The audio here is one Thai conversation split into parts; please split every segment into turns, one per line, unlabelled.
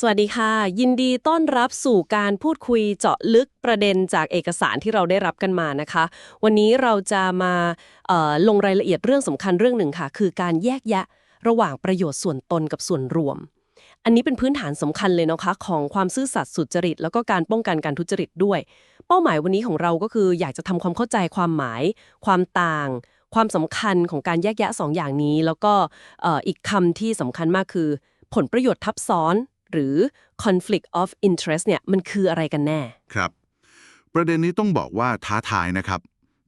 สวัสดีค่ะ ยินดีต้อนรับสู่การพูดคุยเจาะลึกประเด็นจากเอกสารที่เราได้รับกันมานะคะ วันนี้เราจะมาลงรายละเอียดเรื่องสำคัญเรื่องหนึ่งค่ะ คือการแยกแยะระหว่างประโยชน์ส่วนตนกับส่วนรวม อันนี้เป็นพื้นฐานสำคัญเลยนะคะของความซื่อสัตย์สุจริต แล้วก็การป้องกันการทุจริตด้วย เป้าหมายวันนี้ของเราก็คืออยากจะทำความเข้าใจความหมาย ความต่าง ความสำคัญของการแยกแยะสองอย่างนี้ แล้วก็อีกคำที่สำคัญมากคือ ผลประโยชน์ทับซ้อน หรือ conflict of interest เนี่ยมันคืออะไรกันแน่
ครับ ประเด็นนี้ต้องบอกว่าท้าทายนะครับ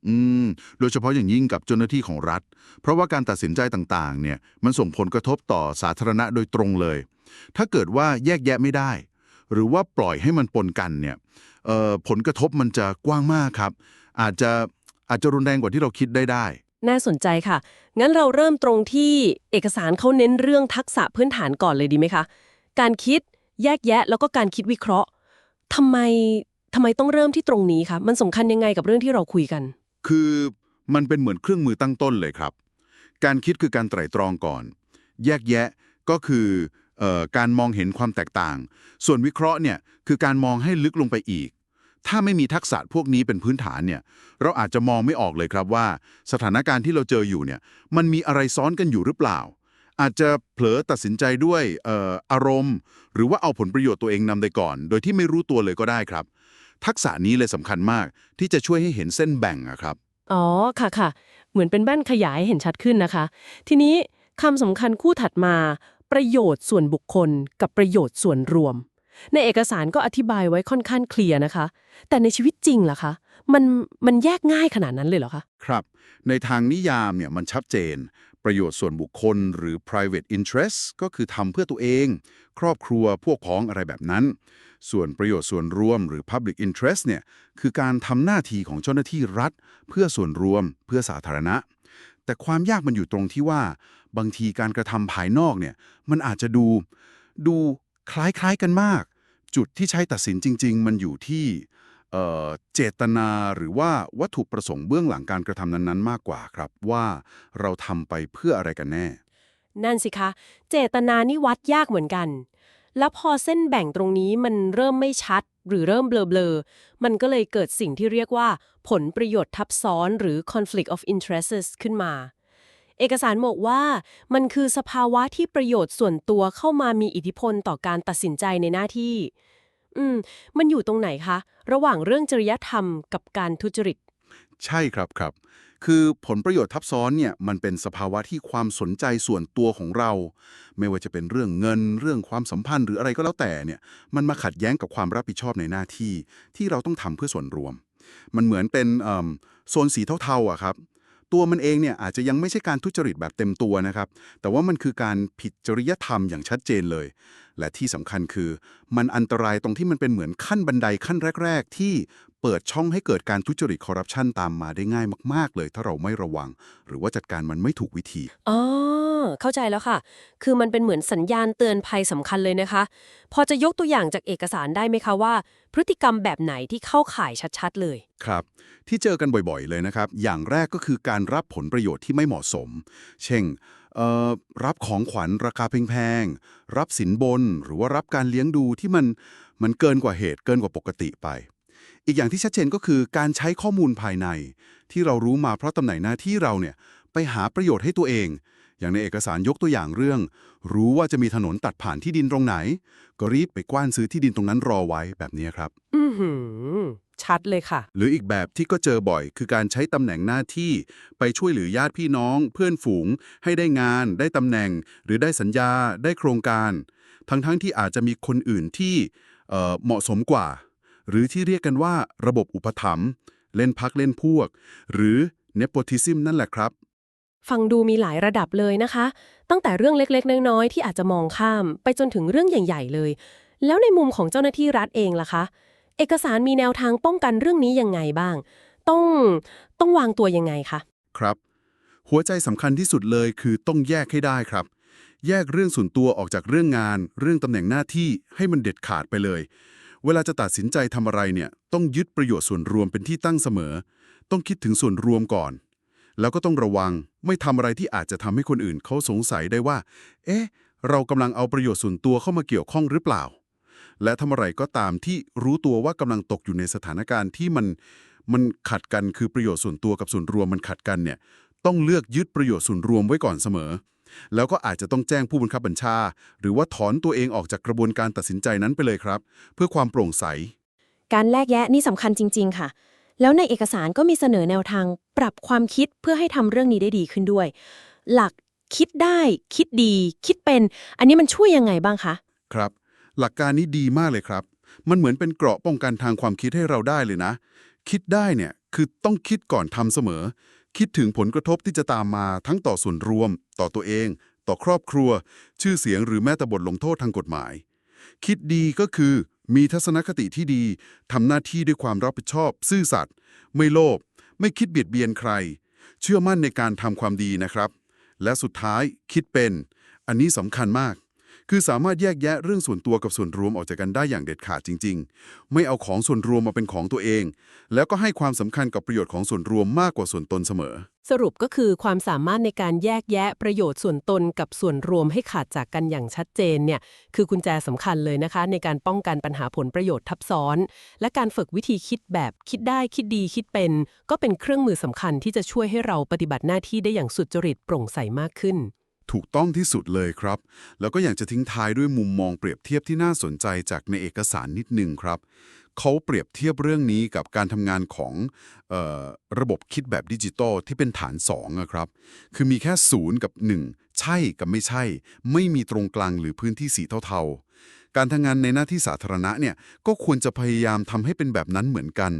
อืม โดยเฉพาะอย่างยิ่งกับเจ้าหน้าที่ของรัฐ เพราะว่าการตัดสินใจต่างๆ เนี่ย มันส่งผลกระทบต่อสาธารณะโดยตรงเลย ถ้าเกิดว่าแยกแยะไม่ได้ หรือว่าปล่อยให้มันปนกันเนี่ยเอ่อผลกระทบมันจะกว้างมากครับ อาจจะอาจจะรุนแรงกว่าที่เราคิดได้ได้
น่าสนใจค่ะ งั้นเราเริ่มตรงที่เอกสารเขาเน้นเรื่องทักษะพื้นฐานก่อนเลยดีไหมคะ การคิดแยกแยะ แล้วก็การคิดวิเคราะห์ทำไมทำไมต้องเริ่มที่ตรงนี้คะมันสำคัญยังไงกับเรื่องที่เราคุยกัน
คือมันเป็นเหมือนเครื่องมือตั้งต้นเลยครับ การคิดคือการไตร่ตรองก่อน แยกแยะก็คือออการมองเห็นความแตกต่าง ส่วนวิเคราะห์เนี่ยคือการมองให้ลึกลงไปอีก ถ้าไม่มีทักษะพวกนี้เป็นพื้นฐานเนี่ย เราอาจจะมองไม่ออกเลยครับว่า สถานการณ์ที่เราเจออยู่เนี่ย มันมีอะไรซ้อนกันอยู่หรือเปล่า อาจจะเผลอตัดสินใจด้วยเอ่ออารมณ์ หรือว่าเอาผลประโยชน์ตัวเองนำไปก่อน โดยที่ไม่รู้ตัวเลยก็ได้ครับ ทักษะนี้เลยสำคัญมากที่จะช่วยให้เห็นเส้นแบ่งอะครับ
อ๋อค่ะค่ะเหมือนเป็นแว่นขยายให้เห็นชัดขึ้นนะคะ ทีนี้คำสำคัญคู่ถัดมา ประโยชน์ส่วนบุคคล กับประโยชน์ส่วนรวม ในเอกสารก็อธิบายไว้ค่อนข้างเคลียร์นะคะ แต่ในชีวิตจริงล่ะคะมันมันแยกง่ายขนาดนั้นเลยเหรอคะ
ครับ ในทางนิยามเนี่ยมันชัดเจน ประโยชน์ส่วนบุคคลหรือ private interest ก็คือทำเพื่อตัวเอง ครอบครัวพวกพ้องอะไรแบบนั้น ส่วนประโยชน์ส่วนรวมหรือ public interest เนี่ยคือการทำหน้าที่ของเจ้าหน้าที่รัฐ เพื่อส่วนรวม เพื่อสาธารณะ แต่ความยากมันอยู่ตรงที่ว่า บางทีการกระทำภายนอกเนี่ยมันอาจจะดู ดูคล้ายๆกันมาก จุดที่ใช้ตัดสินจริง ๆ มันอยู่ที่ เจตนาหรือว่าวัตถุประสงค์เบื้องหลังการกระทำนั้นๆ มากกว่าครับ ว่าเราทำไปเพื่ออะไรกันแน่
นั่นสิคะ เจตนานี่วัดยากเหมือนกัน แล้วพอเส้นแบ่งตรงนี้มันเริ่มไม่ชัด หรือเริ่มเบลอๆ มันก็เลยเกิดสิ่งที่เรียกว่า ผลประโยชน์ทับซ้อนหรือ conflict of interests ขึ้นมา เอกสารบอกว่ามันคือสภาวะที่ประโยชน์ส่วนตัวเข้ามามีอิทธิพลต่อการตัดสินใจในหน้าที่ อืม มันอยู่ตรงไหนคะ ระหว่างเรื่องจริยธรรมกับการทุจริต
ใช่ครับครับ คือผลประโยชน์ทับซ้อนเนี่ยมันเป็นสภาวะที่ความสนใจส่วนตัวของเรา ไม่ว่าจะเป็นเรื่องเงิน เรื่องความสัมพันธ์หรืออะไรก็แล้วแต่เนี่ย มันมาขัดแย้งกับความรับผิดชอบในหน้าที่ ที่เราต้องทำเพื่อส่วนรวม มันเหมือนเป็นเอิ่มโซนสีเทาๆอะครับ ตัวมันเองเนี่ยอาจจะยังไม่ใช่การทุจริตแบบเต็มตัวนะครับ แต่ว่ามันคือการผิดจริยธรรมอย่างชัดเจนเลย และที่สำคัญคือ มันอันตรายตรงที่มันเป็นเหมือนขั้นบันไดขั้นแรก ๆ ที่ เปิดช่องให้เกิดการทุจริตคอร์รัปชันตามมาได้ง่ายมาก ๆ เลยถ้าเราไม่ระวัง หรือว่าจัดการมันไม่ถูกวิธี
อ๋อเข้าใจแล้วค่ะ คือมันเป็นเหมือนสัญญาณเตือนภัยสำคัญเลยนะคะ พอจะยกตัวอย่างจากเอกสารได้ไหมคะว่า พฤติกรรมแบบไหนที่เข้าข่ายชัดๆ เลย
ครับ ที่เจอกันบ่อยๆ เลยนะครับ อย่างแรกก็คือการรับผลประโยชน์ที่ไม่เหมาะสม เช่นเอ่อรับของขวัญราคาแพงๆ รับสินบน หรือว่ารับการเลี้ยงดูที่มันมันเกินกว่าเหตุเกินกว่าปกติไป อีกอย่างที่ชัดเจนก็คือการใช้ข้อมูลภายใน ที่เรารู้มาเพราะตำแหน่งหน้าที่เราเนี่ยไปหาประโยชน์ให้ตัวเอง อย่างในเอกสารยกตัวอย่างเรื่อง รู้ว่าจะมีถนนตัดผ่านที่ดินตรงไหน ก็รีบไปกว้านซื้อที่ดินตรงนั้นรอไว้แบบนี้ครับ
อือหือชัดเลยค่ะ
หรืออีกแบบที่ก็เจอบ่อย คือการใช้ตำแหน่งหน้าที่ ไปช่วยเหลือญาติพี่น้อง เพื่อนฝูง ให้ได้งาน ได้ตำแหน่ง หรือได้สัญญา ได้โครงการ ทั้งๆทที่อาจจะมีคนอื่นที่เอ่อเหมาะสมกว่า หรือที่เรียกกันว่าระบบอุปถัมภ์เล่นพักเล่นพวก หรือ nepotism นั่นแหละครับ
ฟังดูมีหลายระดับเลยนะคะ ตั้งแต่เรื่องเล็กๆ น้อยๆ ที่อาจจะมองข้าม ไปจนถึงเรื่องใหญ่ ๆ เลย แล้วในมุมของเจ้าหน้าที่รัฐเองล่ะคะ เอกสารมีแนวทางป้องกันเรื่องนี้ยังไงบ้าง ต้องต้องวางตัวยังไงคะ
ครับ หัวใจสำคัญที่สุดเลยคือต้องแยกให้ได้ครับ แยกเรื่องส่วนตัวออกจากเรื่องงาน เรื่องตำแหน่งหน้าที่ให้มันเด็ดขาดไปเลย เวลาจะตัดสินใจทำอะไรเนี่ยต้องยึดประโยชน์ส่วนรวมเป็นที่ตั้งเสมอ ต้องคิดถึงส่วนรวมก่อน แล้วก็ต้องระวังไม่ทำอะไรที่อาจจะทำให้คนอื่นเขาสงสัยได้ว่า เอ๊ะ เรากำลังเอาประโยชน์ส่วนตัวเข้ามาเกี่ยวข้องหรือเปล่า และทำอะไรก็ตามที่รู้ตัวว่ากำลังตกอยู่ในสถานการณ์ที่มันมันขัดกันคือประโยชน์ส่วนตัวกับส่วนรวมมันขัดกันเนี่ยต้องเลือกยึดประโยชน์ส่วนรวมไว้ก่อนเสมอ แล้วก็อาจจะต้องแจ้งผู้บังคับบัญชา หรือว่าถอนตัวเองออกจากกระบวนการตัดสินใจนั้นไปเลยครับ เพื่อความโปร่งใส
การแลกแยะนี่สำคัญจริง ๆ ค่ะ แล้วในเอกสารก็มีเสนอแนวทาง ปรับความคิดเพื่อให้ทำเรื่องนี้ได้ดีขึ้นด้วย หลักคิดได้ คิดดี คิดเป็น อันนี้มันช่วยยังไงบ้างคะ
ครับ หลักการนี้ดีมากเลยครับ มันเหมือนเป็นเกราะป้องกันทางความคิดให้เราได้เลยนะ คิดได้เนี่ยคือต้องคิดก่อนทำเสมอ คิดถึงผลกระทบที่จะตามมาทั้งต่อส่วนรวม ต่อตัวเอง ต่อครอบครัว ชื่อเสียงหรือแม้แต่บทลงโทษทางกฎหมาย คิดดีก็คือมีทัศนคติที่ดีทำหน้าที่ด้วยความรับผิดชอบ ซื่อสัตย์ไม่โลภไม่คิดเบียดเบียนใคร เชื่อมั่นในการทำความดีนะครับ และสุดท้ายคิดเป็น อันนี้สำคัญมาก คือสามารถแยกแยะเรื่องส่วนตัวกับส่วนรวมออกจากกันได้อย่างเด็ดขาดจริง ๆ ไม่เอาของส่วนรวมมาเป็นของตัวเอง แล้วก็ให้ความสำคัญกับประโยชน์ของส่วนรวมมากกว่าส่วนตนเสมอ
สรุปก็คือความสามารถในการแยกแยะประโยชน์ส่วนตนกับส่วนรวมให้ขาดจากกันอย่างชัดเจนเนี่ยคือกุญแจสำคัญเลยนะคะ ในการป้องกันปัญหาผลประโยชน์ทับซ้อน และการฝึกวิธีคิดแบบคิดได้คิดดีคิดเป็น ก็เป็นเครื่องมือสำคัญที่จะช่วยให้เราปฏิบัติหน้าที่ได้อย่างสุดจริตโปร่งใสมากขึ้น
ถูกต้องที่สุดเลยครับ แล้วก็อยากจะทิ้งท้ายด้วยมุมมองเปรียบเทียบที่น่าสนใจจากในเอกสารนิดนึงครับ เขาเปรียบเทียบเรื่องนี้กับการทำงานของออระบบคิดแบบดิจิตอลที่เป็นฐาน2อะครับ คือมีแค่ศูนย์กับ 1 ใช่กับไม่ใช่ ไม่มีตรงกลางหรือพื้นที่สีเทาๆ การทำงานในหน้าที่สาธารณะเนี่ยก็ควรจะพยายามทำให้เป็นแบบนั้นเหมือนกัน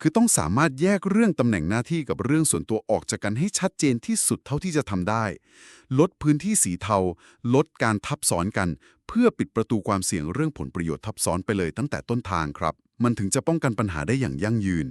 คือต้องสามารถแยกเรื่องตำแหน่งหน้าที่กับเรื่องส่วนตัวออกจากกันให้ชัดเจนที่สุดเท่าที่จะทำได้ ลดพื้นที่สีเทา ลดการทับซ้อนกัน เพื่อปิดประตูความเสี่ยงเรื่องผลประโยชน์ทับซ้อนไปเลยตั้งแต่ต้นทางครับ มันถึงจะป้องกันปัญหาได้อย่างยั่งยืน